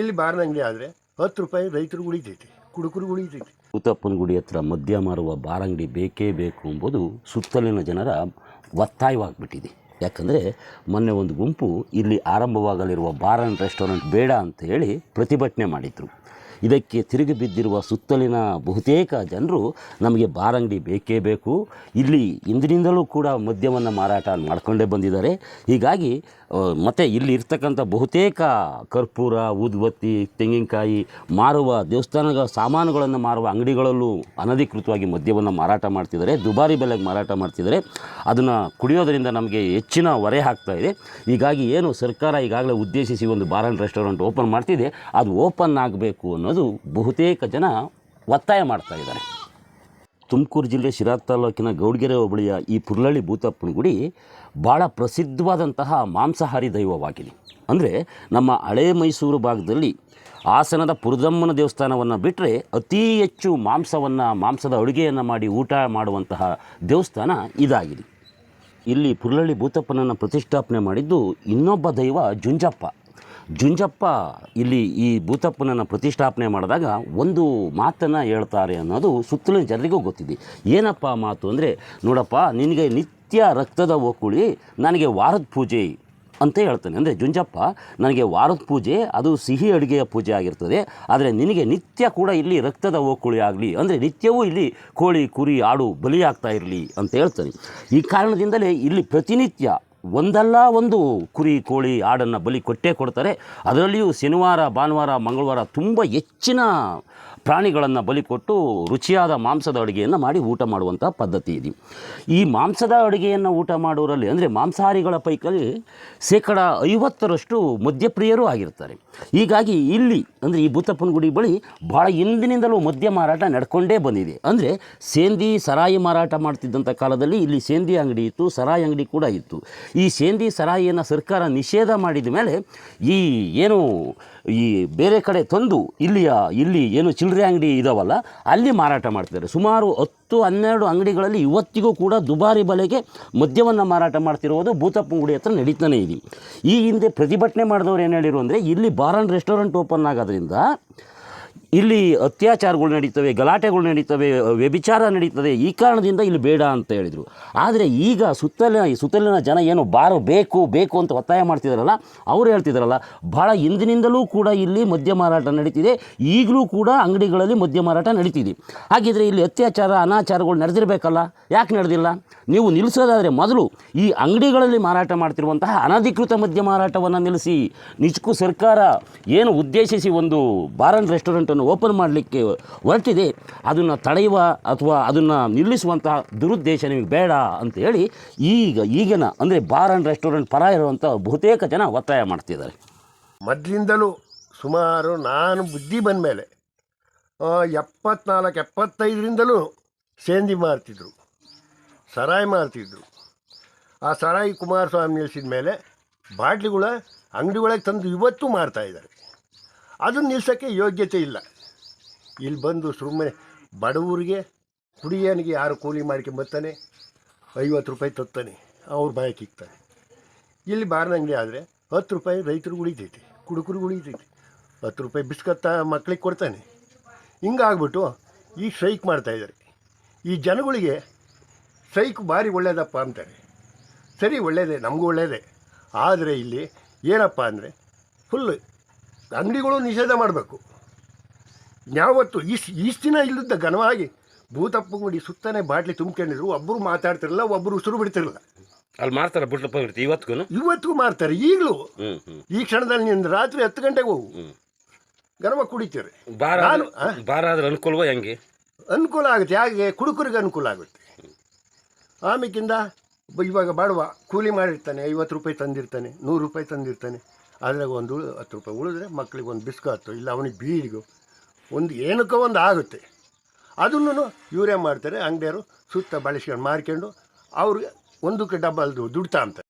ಇಲ್ಲಿ ಬಾರ್ನ ಅಂಗಡಿ ಆದರೆ ಹತ್ತು ರೂಪಾಯಿ ರೈತರಿಗೆ ಉಳಿತೈತಿ ಕುಡುಕರು ಉಳಿತೈತಿ. ಭೂತಪ್ಪನ ಗುಡಿ ಹತ್ರ ಮದ್ಯ ಮಾರುವ ಬಾರಂಗಡಿ ಬೇಕೇ ಬೇಕು ಎಂಬುದು ಸುತ್ತಲಿನ ಜನರ ಒತ್ತಾಯವಾಗಿಬಿಟ್ಟಿದೆ. ಯಾಕಂದರೆ ಮೊನ್ನೆ ಒಂದು ಗುಂಪು ಇಲ್ಲಿ ಆರಂಭವಾಗಲಿರುವ ಬಾರ್ ಆ್ಯಂಡ್ ರೆಸ್ಟೋರೆಂಟ್ ಬೇಡ ಅಂತ ಹೇಳಿ ಪ್ರತಿಭಟನೆ ಮಾಡಿದರು. ಇದಕ್ಕೆ ತಿರುಗಿ ಬಿದ್ದಿರುವ ಸುತ್ತಲಿನ ಬಹುತೇಕ ಜನರು ನಮಗೆ ಬಾರಂಗಡಿ ಬೇಕೇ ಬೇಕು. ಇಲ್ಲಿ ಇಂದಿನಿಂದಲೂ ಕೂಡ ಮದ್ಯವನ್ನು ಮಾರಾಟ ಮಾಡಿಕೊಂಡೇ ಬಂದಿದ್ದಾರೆ. ಹೀಗಾಗಿ ಮತ್ತು ಇಲ್ಲಿ ಇರ್ತಕ್ಕಂಥ ಬಹುತೇಕ ಕರ್ಪೂರ, ಊದುಬತ್ತಿ, ತೆಂಗಿನಕಾಯಿ, ಮಾರುವ ದೇವಸ್ಥಾನಗಳ ಸಾಮಾನುಗಳನ್ನು ಮಾರುವ ಅಂಗಡಿಗಳಲ್ಲೂ ಅನಧಿಕೃತವಾಗಿ ಮದ್ಯವನ್ನು ಮಾರಾಟ ಮಾಡ್ತಿದ್ದಾರೆ. ದುಬಾರಿ ಬೆಲೆಗೆ ಮಾರಾಟ ಮಾಡ್ತಿದ್ದಾರೆ. ಅದನ್ನು ಕುಡಿಯೋದರಿಂದ ನಮಗೆ ಹೆಚ್ಚಿನ ಹೊರೆ ಆಗ್ತಾ ಇದೆ. ಹೀಗಾಗಿ ಏನು ಸರ್ಕಾರ ಈಗಾಗಲೇ ಉದ್ದೇಶಿಸಿ ಒಂದು ಬಾರ್ ರೆಸ್ಟೋರೆಂಟ್ ಓಪನ್ ಮಾಡ್ತಿದೆ. ಅದು ಓಪನ್ ಆಗಬೇಕು ಅನ್ನೋದು ಬಹುತೇಕ ಜನ ಒತ್ತಾಯ ಮಾಡ್ತಾ ಇದ್ದಾರೆ. ತುಮಕೂರು ಜಿಲ್ಲೆ ಶಿರಾ ತಾಲೂಕಿನ ಗೌಡ್ಗೆರೆ ಹೋಬಳಿಯ ಈ ಪುರ್ಲಳ್ಳಿ ಭೂತಪ್ಪನ ಗುಡಿ ಭಾಳ ಪ್ರಸಿದ್ಧವಾದಂತಹ ಮಾಂಸಾಹಾರಿ ದೈವವಾಗಿದೆ. ಅಂದರೆ ನಮ್ಮ ಹಳೇ ಮೈಸೂರು ಭಾಗದಲ್ಲಿ ಹಾಸನದ ಪುರದಮ್ಮನ ದೇವಸ್ಥಾನವನ್ನು ಬಿಟ್ಟರೆ ಅತಿ ಹೆಚ್ಚು ಮಾಂಸವನ್ನು, ಮಾಂಸದ ಅಡುಗೆಯನ್ನು ಮಾಡಿ ಊಟ ಮಾಡುವಂತಹ ದೇವಸ್ಥಾನ ಇದಾಗಿದೆ. ಇಲ್ಲಿ ಪುರ್ಲಳ್ಳಿ ಭೂತಪ್ಪನನ್ನು ಪ್ರತಿಷ್ಠಾಪನೆ ಮಾಡಿದ್ದು ಇನ್ನೊಬ್ಬ ದೈವ ಜುಂಜಪ್ಪ. ಜುಂಜಪ್ಪ ಇಲ್ಲಿ ಈ ಭೂತಪ್ಪನನ್ನು ಪ್ರತಿಷ್ಠಾಪನೆ ಮಾಡಿದಾಗ ಒಂದು ಮಾತನ್ನು ಹೇಳ್ತಾರೆ ಅನ್ನೋದು ಸುತ್ತಲಿನ ಜನರಿಗೂ ಗೊತ್ತಿದೆ. ಏನಪ್ಪ ಮಾತು ಅಂದರೆ, ನೋಡಪ್ಪ, ನಿನಗೆ ನಿತ್ಯ ರಕ್ತದ ಓಕುಳಿ ನನಗೆ ವಾರದ ಪೂಜೆ ಅಂತ ಹೇಳ್ತಾನೆ. ಅಂದರೆ ಜುಂಜಪ್ಪ, ನನಗೆ ವಾರದ ಪೂಜೆ, ಅದು ಸಿಹಿ ಅಡುಗೆಯ ಪೂಜೆ ಆಗಿರ್ತದೆ. ಆದರೆ ನಿನಗೆ ನಿತ್ಯ ಕೂಡ ಇಲ್ಲಿ ರಕ್ತದ ಓಕುಳಿ ಆಗಲಿ, ಅಂದರೆ ನಿತ್ಯವೂ ಇಲ್ಲಿ ಕೋಳಿ, ಕುರಿ, ಆಡು ಬಲಿಯಾಗ್ತಾ ಇರಲಿ ಅಂತ ಹೇಳ್ತಾನೆ. ಈ ಕಾರಣದಿಂದಲೇ ಇಲ್ಲಿ ಪ್ರತಿನಿತ್ಯ ಒಂದಲ್ಲ ಒಂದು ಕುರಿ ಕೋಳಿ ಆಡನ್ನು ಬಲಿ ಕೊಟ್ಟೇ ಕೊಡ್ತಾರೆ. ಅದರಲ್ಲಿಯೂ ಶನಿವಾರ ಭಾನುವಾರ ಮಂಗಳವಾರ ತುಂಬ ಹೆಚ್ಚಿನ ಪ್ರಾಣಿಗಳನ್ನು ಬಲಿ ಕೊಟ್ಟು ರುಚಿಯಾದ ಮಾಂಸದ ಅಡುಗೆಯನ್ನು ಮಾಡಿ ಊಟ ಮಾಡುವಂಥ ಪದ್ಧತಿ ಇದೆ. ಈ ಮಾಂಸದ ಅಡುಗೆಯನ್ನು ಊಟ ಮಾಡುವರಲ್ಲಿ ಅಂದರೆ ಮಾಂಸಾಹಾರಿಗಳ ಪೈಕಲ್ಲಿ ಶೇಕಡ ಐವತ್ತರಷ್ಟು ಮದ್ಯಪ್ರಿಯರೂ ಆಗಿರ್ತಾರೆ. ಹೀಗಾಗಿ ಇಲ್ಲಿ ಅಂದರೆ ಈ ಭೂತಪ್ಪನ ಗುಡಿ ಬಳಿ ಭಾಳ ಹಿಂದಿನಿಂದಲೂ ಮದ್ಯ ಮಾರಾಟ ನಡ್ಕೊಂಡೇ ಬಂದಿದೆ. ಅಂದರೆ ಸೇಂದಿ, ಸರಾಯಿ ಮಾರಾಟ ಮಾಡ್ತಿದ್ದಂಥ ಕಾಲದಲ್ಲಿ ಇಲ್ಲಿ ಸೇಂದಿ ಅಂಗಡಿ ಇತ್ತು, ಸರಾಯಿ ಅಂಗಡಿ ಕೂಡ ಇತ್ತು. ಈ ಸೇಂದಿ, ಸರಾಯಿಯನ್ನು ಸರ್ಕಾರ ನಿಷೇಧ ಮಾಡಿದ ಮೇಲೆ ಈ ಏನು ಈ ಬೇರೆ ಕಡೆ ತಂದು ಇಲ್ಲಿಯ ಇಲ್ಲಿ ಏನು ಚಿಲ್ಲರೆ ಅಂಗಡಿ ಇದಾವಲ್ಲ, ಅಲ್ಲಿ ಮಾರಾಟ ಮಾಡ್ತಿದ್ದಾರೆ. ಸುಮಾರು ಹತ್ತು, ಹನ್ನೆರಡು ಅಂಗಡಿಗಳಲ್ಲಿ ಇವತ್ತಿಗೂ ಕೂಡ ದುಬಾರಿ ಬೆಲೆಗೆ ಮದ್ಯವನ್ನು ಮಾರಾಟ ಮಾಡ್ತಿರೋದು ಭೂತಪ್ಪಂಗುಡಿ ಹತ್ರ ನಡೀತಾನೆ ಇದೆ. ಈ ಹಿಂದೆ ಪ್ರತಿಭಟನೆ ಮಾಡಿದವರು ಏನು ಹೇಳಿರು ಅಂದರೆ, ಇಲ್ಲಿ ಬಾರ್ ಆ್ಯಂಡ್ ರೆಸ್ಟೋರೆಂಟ್ ಓಪನ್ ಆಗೋದ್ರಿಂದ ಇಲ್ಲಿ ಅತ್ಯಾಚಾರಗಳು ನಡೀತವೆ, ಗಲಾಟೆಗಳು ನಡೀತವೆ, ವ್ಯಭಿಚಾರ ನಡೀತದೆ, ಈ ಕಾರಣದಿಂದ ಇಲ್ಲಿ ಬೇಡ ಅಂತ ಹೇಳಿದರು. ಆದರೆ ಈಗ ಸುತ್ತಲಿನ ಸುತ್ತಲಿನ ಜನ ಏನು ಬಾರು ಬೇಕು ಬೇಕು ಅಂತ ಒತ್ತಾಯ ಮಾಡ್ತಿದ್ದಾರಲ್ಲ ಅವರು ಹೇಳ್ತಿದ್ದಾರಲ್ಲ ಭಾಳ ಹಿಂದಿನಿಂದಲೂ ಕೂಡ ಇಲ್ಲಿ ಮದ್ಯ ಮಾರಾಟ ನಡೀತಿದೆ, ಈಗಲೂ ಕೂಡ ಅಂಗಡಿಗಳಲ್ಲಿ ಮದ್ಯ ಮಾರಾಟ ನಡೀತಿದೆ. ಹಾಗಿದ್ರೆ ಇಲ್ಲಿ ಅತ್ಯಾಚಾರ, ಅನಾಚಾರಗಳು ನಡೆದಿರಬೇಕಲ್ಲ, ಯಾಕೆ ನಡೆದಿಲ್ಲ? ನೀವು ನಿಲ್ಲಿಸೋದಾದರೆ ಮೊದಲು ಈ ಅಂಗಡಿಗಳಲ್ಲಿ ಮಾರಾಟ ಮಾಡ್ತಿರುವಂತಹ ಅನಧಿಕೃತ ಮದ್ಯ ಮಾರಾಟವನ್ನು ನಿಲ್ಲಿಸಿ, ನಿಜಕ್ಕೂ ಸರ್ಕಾರ ಏನು ಉದ್ದೇಶಿಸಿ ಒಂದು ಬಾರನ್ ಆ್ಯಂಡ್ ರೆಸ್ಟೋರೆಂಟನ್ನು ಓಪನ್ ಮಾಡಲಿಕ್ಕೆ ಹೊರಟಿದೆ. ಅದನ್ನು ತಡೆಯುವ ಅಥವಾ ಅದನ್ನು ನಿಲ್ಲಿಸುವಂತಹ ದುರುದ್ದೇಶ ನಿಮಗೆ ಬೇಡ ಅಂತ ಹೇಳಿ ಈಗ ಈಗಿನ ಅಂದರೆ ಬಾರ್ ಆ್ಯಂಡ್ ರೆಸ್ಟೋರೆಂಟ್ ಪರ ಇರುವಂಥ ಬಹುತೇಕ ಜನ ಒತ್ತಾಯ ಮಾಡ್ತಿದ್ದಾರೆ. ಮೊದಲಿಂದಲೂ ಸುಮಾರು ನಾನು ಬುದ್ಧಿ ಬಂದ ಮೇಲೆ ಎಪ್ಪತ್ನಾಲ್ಕು, ಎಪ್ಪತ್ತೈದರಿಂದಲೂ ಸೇಂದಿ ಮಾರ್ತಿದ್ರು, ಸರಾಯಿ ಮಾರ್ತಿದ್ರು. ಆ ಸರಾಯಿ ಕುಮಾರಸ್ವಾಮಿ ನಿಲ್ಲಿಸಿದ ಮೇಲೆ ಬಾಟ್ಲಿಗಳ ಅಂಗಡಿಗಳಿಗೆ ತಂದು ಇವತ್ತು ಮಾರ್ತಾಯಿದ್ದಾರೆ ಅದನ್ನು ನಿಲ್ಸೋಕ್ಕೆ ಯೋಗ್ಯತೆ ಇಲ್ಲ. ಇಲ್ಲಿ ಬಂದು ಸುಮ್ಮನೆ ಬಡವರಿಗೆ ಕುಡಿಯನಿಗೆ ಯಾರು ಕೂಲಿ ಮಾಡ್ಕೊಂಬರ್ತಾನೆ ಐವತ್ತು ರೂಪಾಯಿ ತತ್ತಾನೆ, ಅವ್ರ ಬಾಯಕ್ಕೆ ಇಕ್ತಾನೆ ಇಲ್ಲಿ ಬಾರನಂಗಡಿ ಆದರೆ ಹತ್ತು ರೂಪಾಯಿ ರೈತರಿಗೆ ಉಳಿತೈತಿ, ಕುಡುಕರಿಗೆ ಉಳಿತೈತಿ. ಹತ್ತು ರೂಪಾಯಿ ಬಿಸ್ಕತ್ತ ಮಕ್ಳಿಗೆ ಕೊಡ್ತಾನೆ. ಹಿಂಗಾಗ್ಬಿಟ್ಟು ಈ ಸ್ಟ್ರೈಕ್ ಮಾಡ್ತಾಯಿದ್ದಾರೆ ಈ ಜನಗಳಿಗೆ ಸ್ಟ್ರೈಕ್ ಭಾರಿ ಒಳ್ಳೇದಪ್ಪ ಅಂತಾರೆ. ಸರಿ, ಒಳ್ಳೇದೇ, ನಮಗೂ ಒಳ್ಳೇದೇ. ಆದರೆ ಇಲ್ಲಿ ಏನಪ್ಪ ಅಂದರೆ ಫುಲ್ ಅಂಗಡಿಗಳು ನಿಷೇಧ ಮಾಡಬೇಕು. ಯಾವತ್ತು ಇಷ್ಟು ಇಷ್ಟು ದಿನ ಇಲ್ಲದ ಘನವಾಗಿ ಭೂತಪ್ಪ ಗುಡಿ ಸುತ್ತನೇ ಬಾಟ್ಲಿ ತುಂಬ್ಕೊಂಡಿದ್ರು ಒಬ್ಬರು ಮಾತಾಡ್ತಿರಲ್ಲ ಒಬ್ಬರು ಉಸಿರು ಬಿಡ್ತಿರಲ್ಲ ಅಲ್ಲಿ ಮಾಡ್ತಾರೆ ಬುಟ್ಲಪ್ಪ ಇರ್ತಿ ಇವತ್ತಿಗೂ ಇವತ್ತಿಗೂ ಮಾರ್ತಾರೆ ಈಗಲೂ. ಈ ಕ್ಷಣದಲ್ಲಿ ನಿನ್ನ ರಾತ್ರಿ ಹತ್ತು ಗಂಟೆಗೆ ಹೋಗು. ಗರ್ವ ಕುಡಿತೀರಿ ಬಾರ ನಾನು? ಬಾರ ಆದ್ರೆ ಅನುಕೂಲವ ಹೆಂಗೆ? ಅನುಕೂಲ ಆಗುತ್ತೆ ಹೇಗೆ ಕುಡುಕರಿಗೆ ಅನುಕೂಲ ಆಗುತ್ತೆ. ಆಮೇಕಿಂದ ಇವಾಗ ಬಾಡುವ ಕೂಲಿ ಮಾಡಿರ್ತಾನೆ ಐವತ್ತು ರೂಪಾಯಿ ತಂದಿರ್ತಾನೆ ನೂರು ರೂಪಾಯಿ ತಂದಿರ್ತಾನೆ. ಅದ್ರಾಗ ಒಂದು ಹತ್ತು ರೂಪಾಯಿ ಉಳಿದ್ರೆ ಮಕ್ಕಳಿಗೆ ಒಂದು ಬಿಸ್ಕತ್ತು ಇಲ್ಲ ಅವನಿಗೆ ಬೀಡಿಗು ಒಂದು ಏನಕ್ಕೋ ಒಂದು ಆಗುತ್ತೆ. ಅದನ್ನು ಇವರೇ ಮಾಡ್ತಾರೆ ಅಂಗಡಿಯವರು ಸುತ್ತ ಬಳಸ್ಕೊಂಡು ಮಾರ್ಕೊಂಡು ಅವ್ರಿಗೆ ಒಂದಕ್ಕೆ ಡಬ್ಬಲ್ದು ದುಡ್ತಾ ಅಂತ